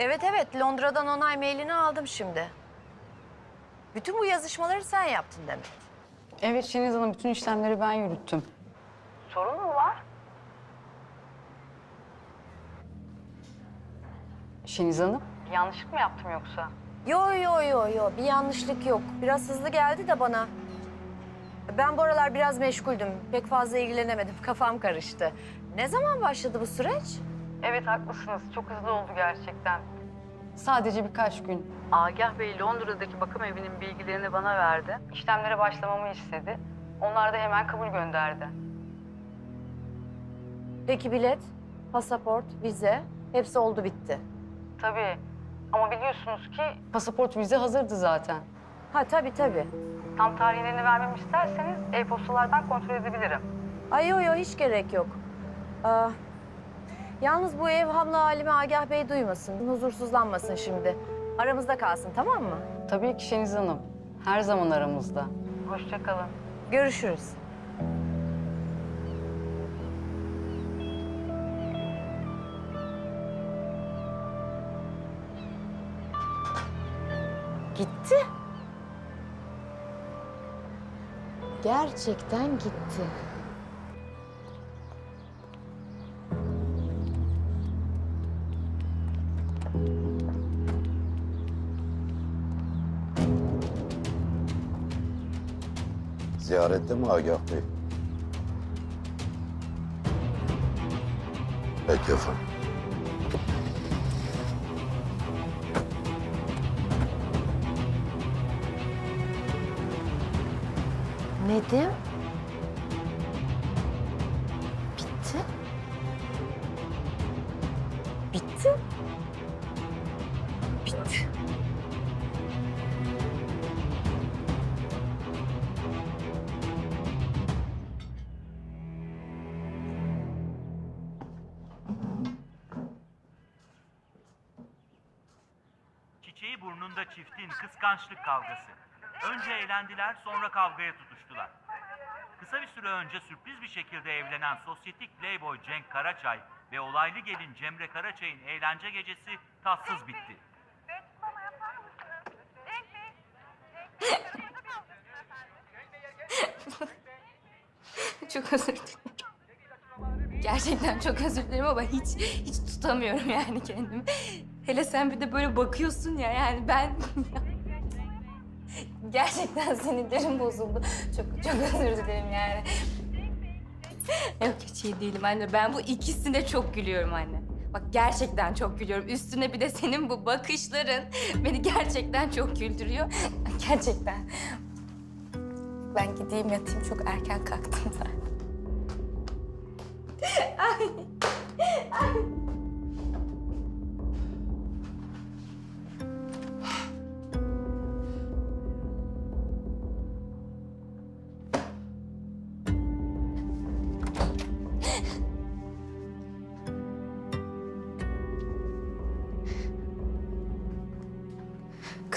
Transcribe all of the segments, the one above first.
Evet evet Londra'dan onay mailini aldım şimdi. Bütün bu yazışmaları sen yaptın demek. Evet Şeniz Hanım bütün işlemleri ben yürüttüm. Sorun mu var? Şeniz Hanım. Yanlışlık mı yaptım yoksa? Yo yo yo yo bir yanlışlık yok. Biraz hızlı geldi de bana. Ben bu aralar biraz meşguldüm. Pek fazla ilgilenemedim. Kafam karıştı. Ne zaman başladı bu süreç? Evet haklısınız. Çok hızlı oldu gerçekten. Sadece birkaç gün. Agah Bey Londra'daki bakım evinin bilgilerini bana verdi. İşlemlere başlamamı istedi. Onlar da hemen kabul gönderdi. Peki bilet, pasaport, vize hepsi oldu bitti. Tabii. Ama biliyorsunuz ki... Pasaport vize hazırdı zaten. Ha tabii tabii. Tam tarihlerini vermemi isterseniz e-postalardan kontrol edebilirim. Ay yo yo hiç gerek yok. Aa, yalnız bu evhamlı halimi Agah Bey duymasın. Huzursuzlanmasın şimdi. Aramızda kalsın tamam mı? Tabii ki Şeniz Hanım. Her zaman aramızda. Hoşçakalın. Görüşürüz. Gitti. Gerçekten gitti. Ziyarette mi Agah Bey? Peki efendim. Nedim? Çiçeği burnunda çiftin kıskançlık kavgası. Önce eğlendiler sonra kavgaya tutuştular. Kısa bir süre önce sürpriz bir şekilde evlenen sosyetik playboy Cenk Karaçay ve olaylı gelin Cemre Karaçay'ın eğlence gecesi tatsız bitti. Çok özür dilerim. Gerçekten çok özür dilerim ama hiç hiç tutamıyorum yani kendimi. Hele sen bir de böyle bakıyorsun ya yani ben... Gerçekten sinirlerim bozuldu. Çok çok özür dilerim yani. Yok hiç iyi değilim anne. Ben bu ikisine çok gülüyorum anne. Bak gerçekten çok gülüyorum. Üstüne bir de senin bu bakışların beni gerçekten çok güldürüyor. Gerçekten. Ben gideyim yatayım. Çok erken kalktım zaten.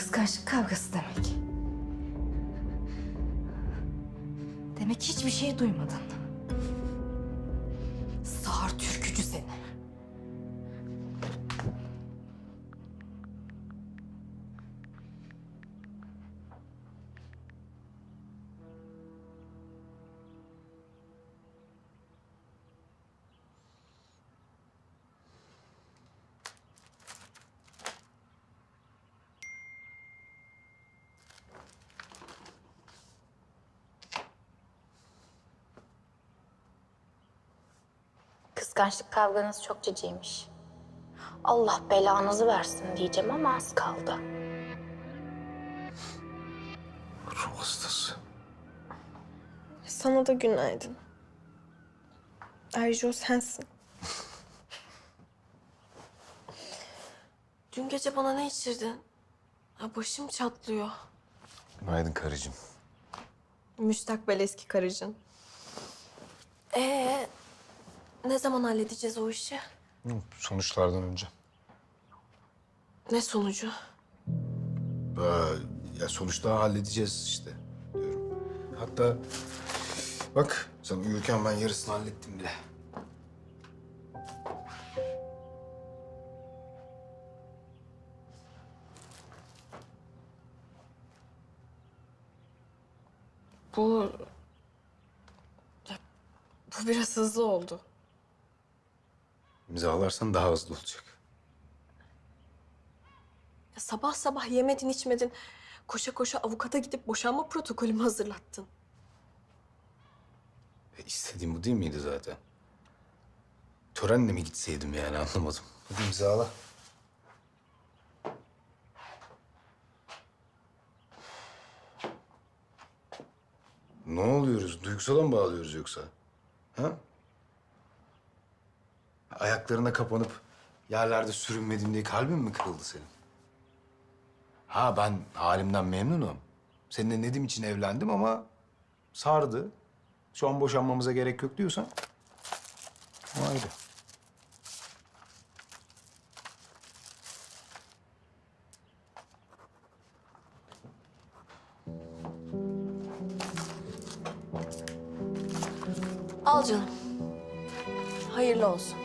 Kıskançlık kavgası demek. Demek hiçbir şey duymadın. Kıskançlık kavganız çok ciciymiş. Allah belanızı versin diyeceğim ama az kaldı. Ruh hastası. Sana da günaydın. Ayrıca o sensin. Dün gece bana ne içirdin? Ha, başım çatlıyor. Günaydın karıcığım. Müstakbel eski karıcın. Ee, ne zaman halledeceğiz o işi? Sonuçlardan önce. Ne sonucu? Ba- ya sonuçta halledeceğiz işte diyorum. Hatta bak sen uyurken ben yarısını hallettim bile. Bu... Bu biraz hızlı oldu. İmzalarsan daha hızlı olacak. Ya sabah sabah yemedin içmedin. Koşa koşa avukata gidip boşanma protokolümü hazırlattın. E, istediğim bu değil miydi zaten? Törenle mi gitseydim yani anlamadım. Hadi imzala. Ne oluyoruz? Duygusala mı bağlıyoruz yoksa? Ha? Ayaklarına kapanıp yerlerde sürünmedim diye kalbin mi kırıldı senin? Ha ben halimden memnunum. Seninle Nedim için evlendim ama sardı. Şu an boşanmamıza gerek yok diyorsan o ayrı. Al canım. Hayırlı olsun.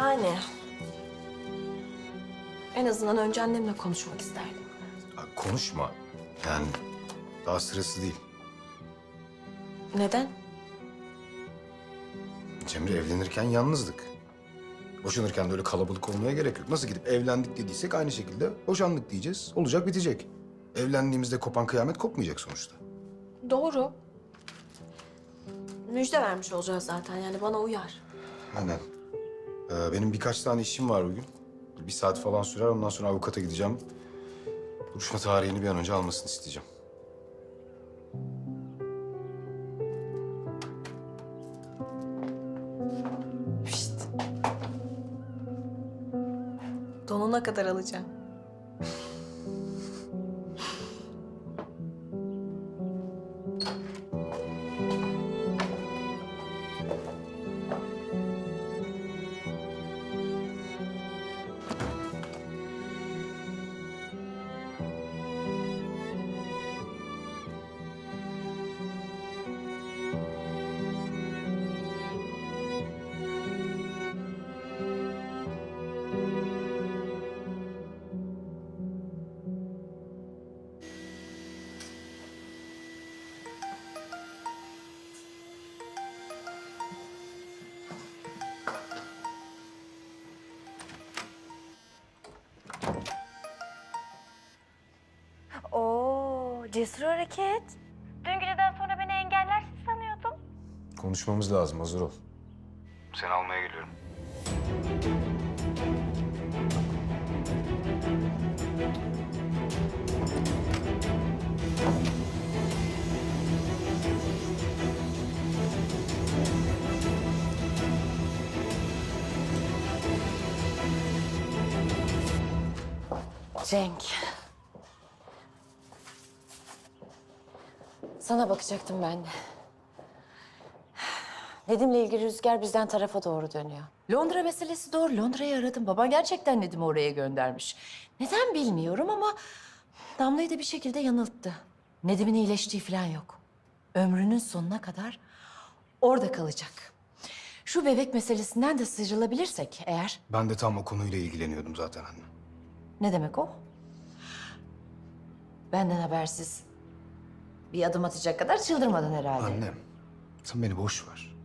Yani... En azından önce annemle konuşmak isterdim. Ha, konuşma. Yani daha sırası değil. Neden? Cemre evlenirken yalnızdık. Boşanırken de öyle kalabalık olmaya gerek yok. Nasıl gidip evlendik dediysek aynı şekilde boşandık diyeceğiz. Olacak bitecek. Evlendiğimizde kopan kıyamet kopmayacak sonuçta. Doğru. Müjde vermiş olacağız zaten yani bana uyar. Aynen. Ee, benim birkaç tane işim var bugün. Bir saat falan sürer. Ondan sonra avukata gideceğim. Duruşma tarihini bir an önce almasını isteyeceğim. Pişt. Donuna kadar alacağım. Cesur hareket. Dün geceden sonra beni engellersin sanıyordum. Konuşmamız lazım. Hazır ol. Seni almaya geliyorum. Cenk. Sana bakacaktım ben de. Nedim'le ilgili rüzgar bizden tarafa doğru dönüyor. Londra meselesi doğru. Londra'yı aradım. Baban gerçekten Nedim'i oraya göndermiş. Neden bilmiyorum ama Damla'yı da bir şekilde yanılttı. Nedim'in iyileştiği falan yok. Ömrünün sonuna kadar orada kalacak. Şu bebek meselesinden de sıyrılabilirsek eğer... Ben de tam o konuyla ilgileniyordum zaten anne. Ne demek o? Benden habersiz bir adım atacak kadar çıldırmadın herhalde. Annem, sen beni boş ver.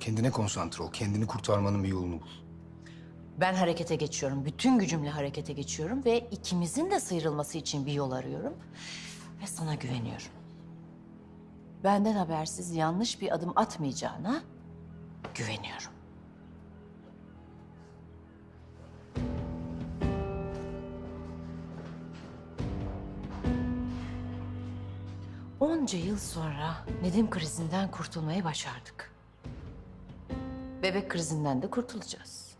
Kendine konsantre ol. Kendini kurtarmanın bir yolunu bul. Ben harekete geçiyorum. Bütün gücümle harekete geçiyorum ve ikimizin de sıyrılması için bir yol arıyorum. Ve sana güveniyorum. Benden habersiz yanlış bir adım atmayacağına güveniyorum. Onca yıl sonra Nedim krizinden kurtulmayı başardık. Bebek krizinden de kurtulacağız.